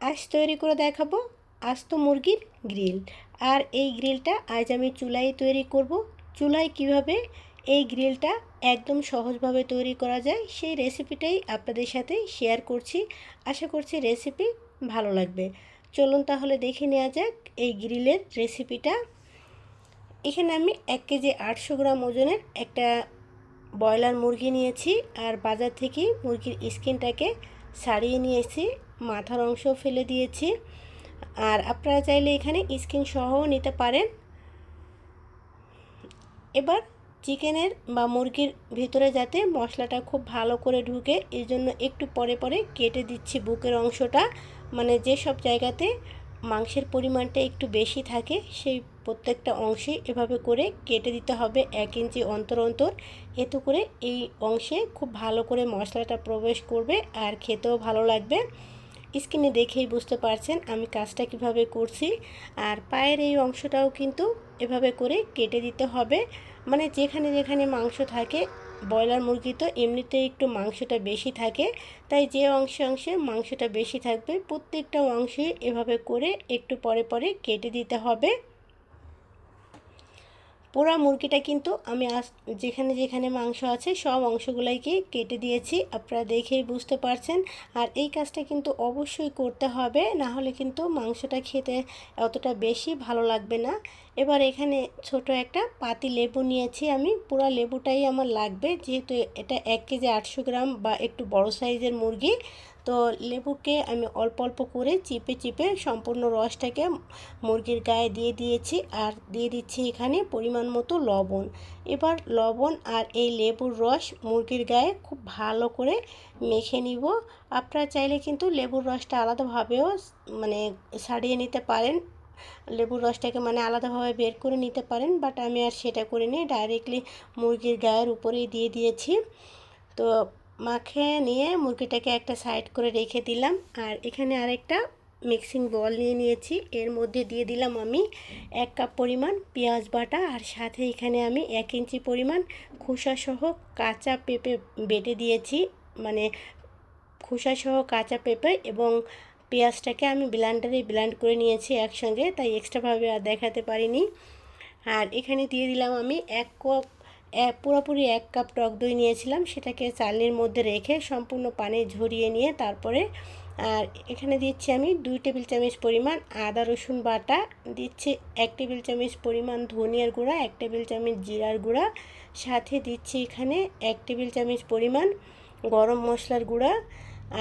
আজ তৈরি করে দেখাবো। আস্ত মুরগির গ্রিল। আর এই গ্রিলটা আজ আমি চুলায় তৈরি করব। চুলায় কীভাবে এই গ্রিলটা একদম সহজভাবে তৈরি করা যায়, সেই রেসিপিটাই আপনাদের সাথে শেয়ার করছি। আশা করছি রেসিপি ভালো লাগবে। চলুন তাহলে দেখে নেওয়া যাক এই গ্রিলের রেসিপিটা। এখানে আমি এক কেজি আটশো গ্রাম ওজনের একটা ব্রয়লার মুরগি নিয়েছি। আর বাজার থেকে মুরগির স্কিনটাকে ছাড়িয়ে নিয়েছি। মাথার অংশ ফেলে দিয়েছি। আর আপনারা চাইলে এখানে স্কিন সহও নিতে পারেন। এবার চিকেনের বা মুরগির ভিতরে যাতে মশলাটা খুব ভালো করে ঢুকে, এই জন্য একটু পরে পরে কেটে দিচ্ছি বুকের অংশটা। মানে যেসব জায়গাতে মাংসের পরিমাণটা একটু বেশি থাকে, সেই প্রত্যেকটা অংশে এভাবে করে কেটে দিতে হবে এক ইঞ্চি অন্তর অন্তর। এতে করে এই অংশে খুব ভালো করে মশলাটা প্রবেশ করবে আর খেতেও ভালো লাগবে। স্কিনে দেখেই বুঝতে পারছেন আমি কাজটা কীভাবে করছি। আর পায়ের এই অংশটাও কিন্তু এভাবে করে কেটে দিতে হবে। মানে যেখানে যেখানে মাংস থাকে, ব্রয়লার মুরগি তো এমনিতেই একটু মাংসটা বেশি থাকে, তাই যে অংশে অংশে মাংসটা বেশি থাকবে, প্রত্যেকটা অংশে এভাবে করে একটু পরে পরে কেটে দিতে হবে। পোড়া মুরগিটা কিন্তু আমি যেখানে যেখানে মাংস আছে, সব অংশগুলোকে কেটে দিয়েছি, আপনারা দেখেই বুঝতে পারছেন। আর এই কাজটা কিন্তু অবশ্যই করতে হবে, না হলে কিন্তু মাংসটা খেতে অতটা বেশি ভালো লাগবে না। এবার এখানে ছোট একটা পাতি লেবু নিয়েছি আমি পুরা লেবুটাই আমার লাগবে, যেহেতু এটা এক কেজি আটশো গ্রাম বা একটু বড় সাইজের মুরগি। তো লেবুকে আমি অল্প অল্প করে চিপে চিপে সম্পূর্ণ রসটাকে মুরগির গায়ে দিয়ে দিয়েছি আর দিয়ে দিচ্ছি এখানে পরিমাণ মতো লবণ। এবার লবণ আর এই লেবুর রস মুরগির গায়ে খুব ভালো করে মেখে নিব। আপনারা চাইলে কিন্তু লেবুর রসটা আলাদাভাবেও মানে ছাড়িয়ে নিতে পারেন। লেবুর রসটাকে মানে আলাদাভাবে বের করে নিতে পারেন, বাট আমি আর সেটা করিনি ডাইরেক্টলি মুরগির গায়ের উপরেই দিয়ে দিয়েছি। তো মাখে নিয়ে মুরগিটাকে একটা সাইড করে রেখে দিলাম। আর এখানে আরেকটা মিক্সিং বল নিয়ে নিয়েছি। এর মধ্যে দিয়ে দিলাম আমি এক কাপ পরিমাণ পেঁয়াজ বাটা আর সাথে এখানে আমি এক ইঞ্চি পরিমাণ খোসাসহ কাঁচা পেঁপে বেটে দিয়েছি। মানে খোসাসহ কাঁচা পেঁপে এবং পেঁয়াজটাকে আমি ব্লান্ডারে ব্লান্ড করে নিয়েছি একসঙ্গে, তাই এক্সট্রাভাবে আর দেখাতে পারিনি। আর এখানে দিয়ে দিলাম আমি এক কাপ পুরোপুরি এক কাপ টক দই নিয়েছিলাম, সেটাকে চালনির মধ্যে রেখে সম্পূর্ণ পানি ঝরিয়ে নিয়ে তারপরে আর এখানে দিচ্ছি আমি দুই টেবিল চামচ পরিমাণ আদা, রসুন বাটা, দিচ্ছি এক টেবিল চামচ পরিমাণ ধনিয়ার গুঁড়া, এক টেবিল চামচ জিরার গুঁড়া, সাথে দিচ্ছি এখানে এক টেবিল চামচ পরিমাণ গরম মশলার গুঁড়া,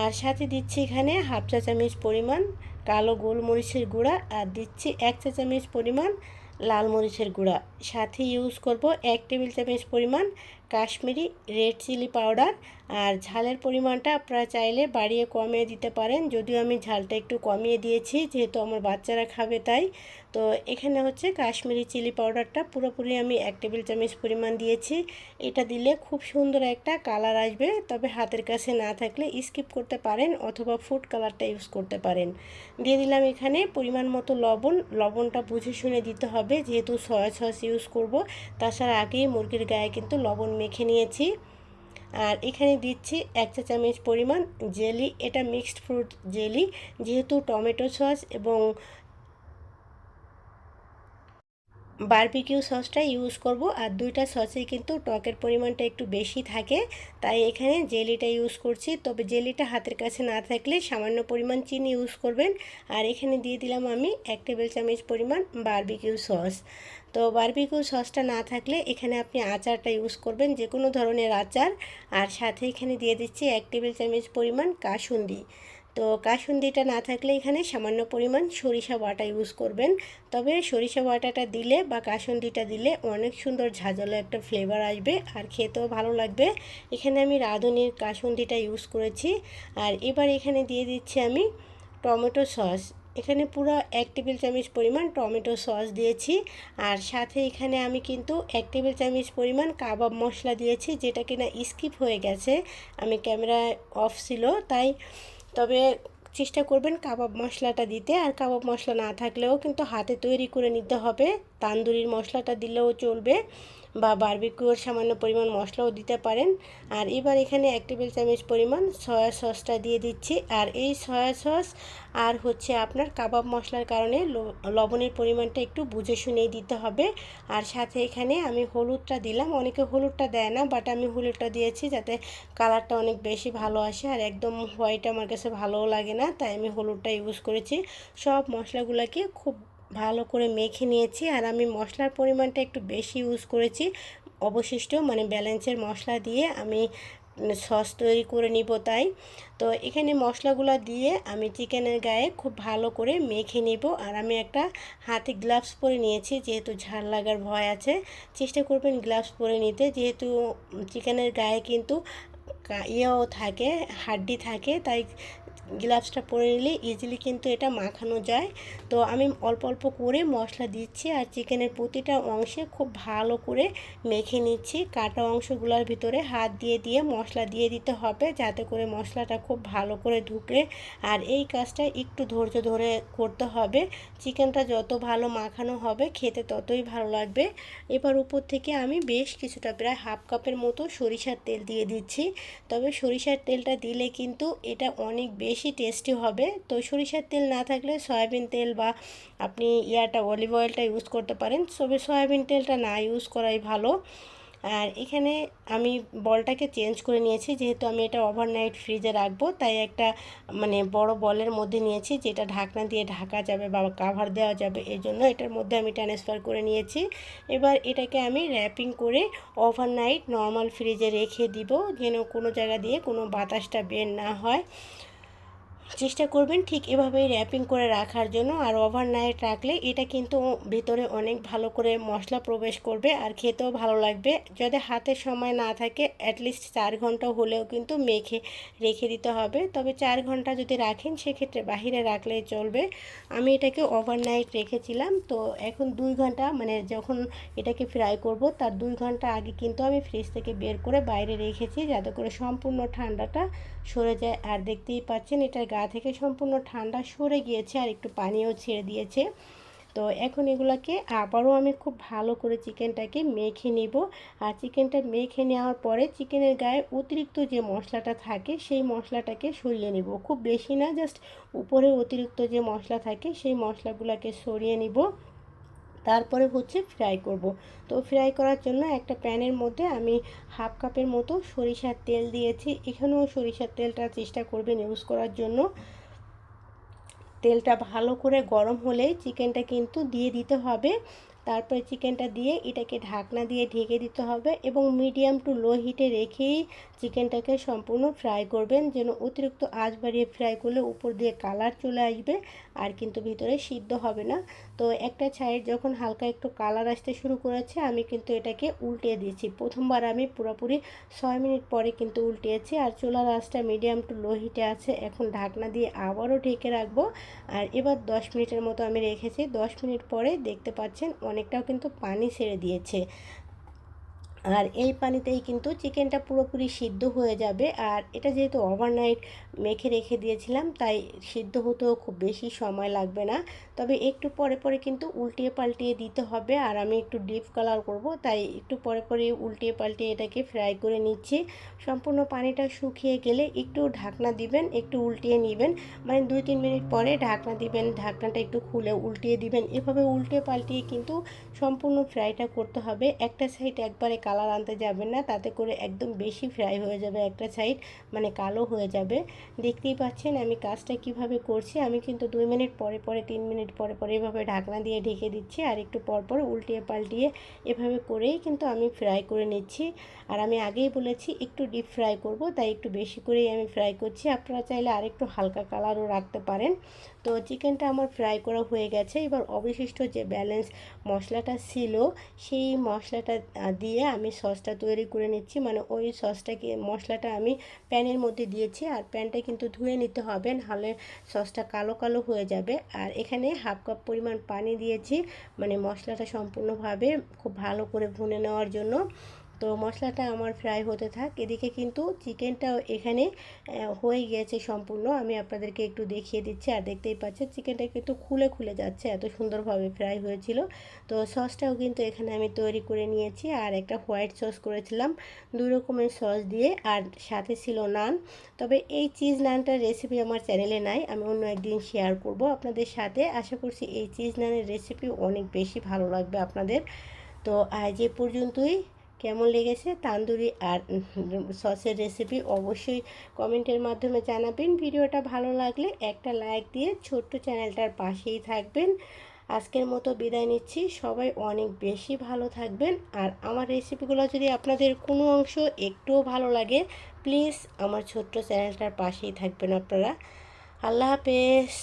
আর সাথে দিচ্ছি এখানে হাফ চা চামচ পরিমাণ কালো গোলমরিচের গুঁড়া, আর দিচ্ছি এক চা চামচ পরিমাণ লাল মরিচের গুঁড়া। সাথে ইউজ করব এক টেবিল চামচ পরিমাণ কাশ্মীরি রেড চিলি পাউডার। আর ঝালের পরিমাণটা আপনারা চাইলে বাড়িয়ে কমিয়ে দিতে পারেন। যদিও আমি ঝালটা একটু কমিয়ে দিয়েছি, যেহেতু আমার বাচ্চারা খাবে তাই। তো এখানে হচ্ছে কাশ্মীরি চিলি পাউডারটা পুরোপুরি আমি এক টেবিল চামচ পরিমাণ দিয়েছি। এটা দিলে খুব সুন্দর একটা কালার আসবে, তবে হাতের কাছে না থাকলে স্কিপ করতে পারেন অথবা ফুড কালারটা ইউজ করতে পারেন। দিয়ে দিলাম এখানে পরিমাণ মতো লবণ। লবণটা বুঝে শুনে দিতে হবে, যেহেতু সয়া সস ইউজ করব। তাছাড়া আগেই মুরগির গায়ে কিন্তু লবণ মেখে নিয়েছি। আর এখানে দিচ্ছি এক চা চামচ পরিমাণ জেলি। এটা মিক্সড ফ্রুট জেলি, যেহেতু টমেটো সস এবং বারবিকিউ সসটা ইউজ করব। আর দুইটা সসেই কিন্তু টকের পরিমাণটা একটু বেশি থাকে। তাই এখানে জেলিটা ইউজ করছি। তবে জেলিটা হাতের কাছে না থাকলে সামান্য পরিমাণ চিনি ইউজ করবেন। আর এখানে দিয়ে দিলাম আমি এক টেবিল চামচ পরিমাণ বারবিকিউ সস তো বারবিকিউ সসটা না থাকলে এখানে আপনি আচারটা ইউজ করবেন যে কোনো ধরনের আচার। আর সাথে এখানে দিয়ে দিচ্ছি এক টেবিল চামচ পরিমাণ কাসুন্দি। তো কাসুন্দিটা না থাকলে এখানে সামান্য পরিমাণ সরিষা বাটা ইউজ করবেন। তবে সরিষা বাটাটা দিলে বা কাসুন্দিটা দিলে অনেক সুন্দর ঝাঁঝালো একটা ফ্লেভার আসবে আর খেতেও ভালো লাগবে। এখানে আমি রাঁধুনির কাসুন্দিটা ইউজ করেছি। আর এবার এখানে দিয়ে দিচ্ছি আমি টমেটো সস। এখানে পুরো এক টেবিল চামচ পরিমাণ টমেটো সস দিয়েছি। আর সাথে এখানে আমি কিন্তু এক টেবিল চামচ পরিমাণ কাবাব মশলা দিয়েছি, যেটা কিনা স্কিপ হয়ে গেছে। আমি ক্যামেরা অফ ছিল, তাই তবে চেষ্টা করবেন কাবাব মশলাটা দিতে। আর কাবাব মশলা না থাকলেও কিন্তু হাতে তৈরি করে নিতে হবে। তান্দুরির মশলাটা দিলেও চলবে। বা বারবিকিউর সামান্য পরিমাণ মশলাও দিতে পারেন। আর এবার এখানে এক টেবিল চামচ পরিমাণ সয়া সসটা দিয়ে দিচ্ছি। আর এই সয়া সস আর হচ্ছে আপনার কাবাব মশলার কারণে লবণের পরিমাণটা একটু বুঝে শুনেই দিতে হবে। আর সাথে এখানে আমি হলুদটা দিলাম। অনেকে হলুদটা দেয় না বাট আমি হলুদটা দিয়েছি যাতে কালারটা অনেক বেশি ভালো আসে। আর একদম হোয়াইট আমার কাছে ভালোও লাগে না, তাই আমি হলুদটা ইউজ করেছি। সব মশলাগুলোকে খুব ভালো করে মেখে নিয়েছি আর আমি মশলার পরিমাণটা একটু বেশি ইউজ করেছি। অবশিষ্ট মানে ব্যালেন্সের মশলা দিয়ে আমি সস তৈরি করে নিব তাই। তো এখানে মশলাগুলো দিয়ে আমি চিকেনের গায়ে খুব ভালো করে মেখে নিব আর আমি একটা হাতে গ্লাভস পরে নিয়েছি যেহেতু ঝাল লাগার ভয় আছে। চেষ্টা করবেন গ্লাভস পরে নিতে যেহেতু চিকেনের গায়ে কিন্তু ইয়েও থাকে, হাড্ডি থাকে তাই গ্লাভসটা পরে নিলে ইজিলি কিন্তু এটা মাখানো যায়। তো আমি অল্প অল্প করে মশলা দিচ্ছি আর চিকেনের প্রতিটা অংশে খুব ভালো করে মেখে নিচ্ছি। কাটা অংশগুলোর ভিতরে হাত দিয়ে দিয়ে মশলা দিয়ে দিতে হবে যাতে করে মশলাটা খুব ভালো করে ঢুকে আর এই কাজটা একটু ধৈর্য ধরে করতে হবে। চিকেনটা যত ভালো মাখানো হবে খেতে ততই ভালো লাগবে। এবার উপর থেকে আমি বেশ কিছুটা প্রায় হাফ কাপের মতো সরিষার তেল দিয়ে দিচ্ছি। তবে সরিষার তেলটা দিলে কিন্তু এটা অনেক বেশি বেশি টেস্টি হবে। তো সরিষার তেল না থাকলে সয়াবিন তেল বা আপনি ইয়াটা অলিভ অয়েলটা ইউজ করতে পারেন। তবে সয়াবিন তেলটা না ইউজ করাই ভালো। আর এখানে আমি বলটাকে চেঞ্জ করে নিয়েছি। যেহেতু আমি এটা ওভারনাইট ফ্রিজে রাখব, তাই একটা মানে বড় বলের মধ্যে নিয়েছি, যেটা ঢাকনা দিয়ে ঢাকা যাবে বা কাভার দেওয়া যাবে। এই জন্য এটার মধ্যে আমি ট্রান্সফার করে নিয়েছি। এবার এটাকে আমি র্যাপিং করে ওভারনাইট নর্মাল ফ্রিজে রেখে দিব, যেন কোনো জায়গা দিয়ে কোনো বাতাসটা বের না হয়। চেষ্টা করবেন ঠিক এভাবেই র্যাপিং করে রাখার জন্য। আর ওভারনাইট রাখলে এটা কিন্তু ভিতরে অনেক ভালো করে মশলা প্রবেশ করবে আর খেতেও ভালো লাগবে। যদি হাতে সময় না থাকে অ্যাটলিস্ট চার ঘণ্টা হলেও কিন্তু মেখে রেখে দিতে হবে। তবে চার ঘণ্টা যদি রাখেন, সেক্ষেত্রে বাহিরে রাখলেই চলবে। আমি এটাকে ওভারনাইট রেখেছিলাম, তো এখন দুই ঘণ্টা মানে যখন এটাকে ফ্রাই করব, তার দুই ঘণ্টা আগে কিন্তু আমি ফ্রিজ থেকে বের করে বাইরে রেখেছি, যাতে করে সম্পূর্ণ ঠান্ডাটা সরে যায়। আর দেখতেই পাচ্ছেন, এটার গা থেকে সম্পূর্ণ ঠান্ডা সরে গিয়েছে আর একটু পানিও ছেড়ে দিয়েছে। তো এখন এগুলাকে আবারও আমি খুব ভালো করে চিকেনটাকে মেখে নিব। আর চিকেনটা মেখে নেওয়ার পরে চিকেনের গায়ে অতিরিক্ত যে মশলাটা থাকে সেই মশলাটাকে সরিয়ে নিব। খুব বেশি না, জাস্ট উপরে অতিরিক্ত যে মশলা থাকে সেই মশলাগুলোকে সরিয়ে নিব। তারপরে হচ্ছে ফ্রাই করব। তো ফ্রাই করার জন্য একটা প্যানের মধ্যে আমি হাফ কাপের মতো সরিষার তেল দিয়েছি। এখানেও সরিষার তেলটা চেষ্টা করবেন ইউজ করার জন্য। তেলটা ভালো করে গরম হলে চিকেনটা কিন্তু দিয়ে দিতে হবে। তারপরে চিকেনটা দিয়ে এটাকে ঢাকনা দিয়ে ঢেকে দিতে হবে এবং মিডিয়াম টু লো হিটে রেখেই চিকেনটাকে সম্পূর্ণ ফ্রাই করবেন যেন অতিরিক্ত আঁচ বাড়িয়ে ফ্রাই করলে উপর দিয়ে কালার চলে আসবে আর কিন্তু ভিতরে সিদ্ধ হবে না। তো একটা সাইড যখন হালকা একটু কালার আসতে শুরু করেছে, আমি কিন্তু এটাকে উল্টিয়ে দিয়েছি। প্রথমবার আমি পুরোপুরি ছয় মিনিট পরে কিন্তু উল্টিয়েছি আর চুলার আঁচটা মিডিয়াম টু লো হিটে আছে। এখন ঢাকনা দিয়ে আবারও ঢেকে রাখব। আর এবার দশ মিনিটের মতো আমি রেখেছি। দশ মিনিট পরে দেখতে পাচ্ছেন অনেকটাও কিন্তু পানি ছেড়ে দিয়েছে। আর এই পানিতেই কিন্তু চিকেনটা পুরোপুরি সিদ্ধ হয়ে যাবে। আর এটা যেহেতু ওভারনাইট মেখে রেখে দিয়েছিলাম, তাই সিদ্ধ হতেও খুব বেশি সময় লাগবে না। তবে একটু পরে পরে কিন্তু উল্টিয়ে পাল্টিয়ে দিতে হবে। আর আমি একটু ডিপ কালার করব, তাই একটু পরে পরে উল্টিয়ে পাল্টিয়ে এটাকে ফ্রাই করে নিচ্ছি। সম্পূর্ণ পানিটা শুকিয়ে গেলে একটু ঢাকনা দিবেন, একটু উল্টিয়ে নেবেন। মানে দুই তিন মিনিট পরে ঢাকনা দিবেন, ঢাকনাটা একটু খুলে উল্টিয়ে দিবেন। এভাবে উল্টে পাল্টিয়ে কিন্তু সম্পূর্ণ ফ্রাইটা করতে হবে। একটা সাইড একবারে কালার আনতে যাবেন না, তাতে করে একদম বেশি ফ্রাই হয়ে যাবে একটা সাইড মানে কালো হয়ে যাবে। দেখতেই পাচ্ছেন আমি কাজটা কীভাবে করছি, আমি কিন্তু দুই মিনিট পরে পরে, তিন মিনিট পরে পরে এভাবে ঢাকনা দিয়ে ঢেকে দিচ্ছি আর একটু পর পর উল্টিয়ে পাল্টিয়ে এভাবে করেই কিন্তু আমি ফ্রাই করে নিচ্ছি। আর আমি আগেই বলেছি একটু ডিপ ফ্রাই করব, তাই একটু বেশি করেই আমি ফ্রাই করছি। আপনারা চাইলে আরেকটু হালকা কালারও রাখতে পারেন। তো চিকেনটা আমার ফ্রাই করা হয়ে গেছে। এবার অবশিষ্ট যে ব্যালেন্স মশলাটা ছিল, সেই মশলাটা দিয়ে আমি সসটা তৈরি করে নিচ্ছি। মানে ওই সসটাকে, মশলাটা আমি প্যানের মধ্যে দিয়েছি আর প্যানটা কিন্তু ধুয়ে নিতে হবে, নাহলে সসটা কালো কালো হয়ে যাবে। আর এখানে হাফ কাপ পরিমাণ পানি দিয়েছি মানে মশলাটা সম্পূর্ণভাবে খুব ভালো করে ভুনে নেওয়ার জন্য। তো মশলাটা আমার ফ্রাই হতে থাক। এদিকে কিন্তু চিকেনটাও এখানে হয়ে গেছে সম্পূর্ণ। আমি আপনাদেরকে একটু দেখিয়ে দিচ্ছি। আর দেখতেই পাচ্ছেন চিকেনটা কিন্তু খুলে খুলে যাচ্ছে। এত সুন্দরভাবে ফ্রাই হয়েছিল। তো সসটাও কিন্তু এখানে আমি তৈরি করে নিয়েছি। আর একটা হোয়াইট সস করেছিলাম দুই রকমের সস দিয়ে। আর সাথে ছিল নান তবে এই চিজ নানটার রেসিপি আমার চ্যানেলে নাই। আমি অন্য একদিন শেয়ার করব আপনাদের সাথে। আশা করছি এই চিজ নানের রেসিপি অনেক বেশি ভালো লাগবে আপনাদের। তো আজ এ পর্যন্তই। কেমন লেগেছে তান্দুরি আর সসের রেসিপি অবশ্যই কমেন্টের মাধ্যমে জানাবেন। ভিডিওটা ভালো লাগলে একটা লাইক দিয়ে ছোট্ট চ্যানেলটার পাশেই থাকবেন। আজকের মতো বিদায় নিচ্ছি। সবাই অনেক বেশি ভালো থাকবেন। আর আমার রেসিপিগুলো যদি আপনাদের কোনো অংশ একটুও ভালো লাগে প্লিজ আমার ছোট্ট চ্যানেলটার পাশেই থাকবেন আপনারা। আল্লাহ হাফেজ।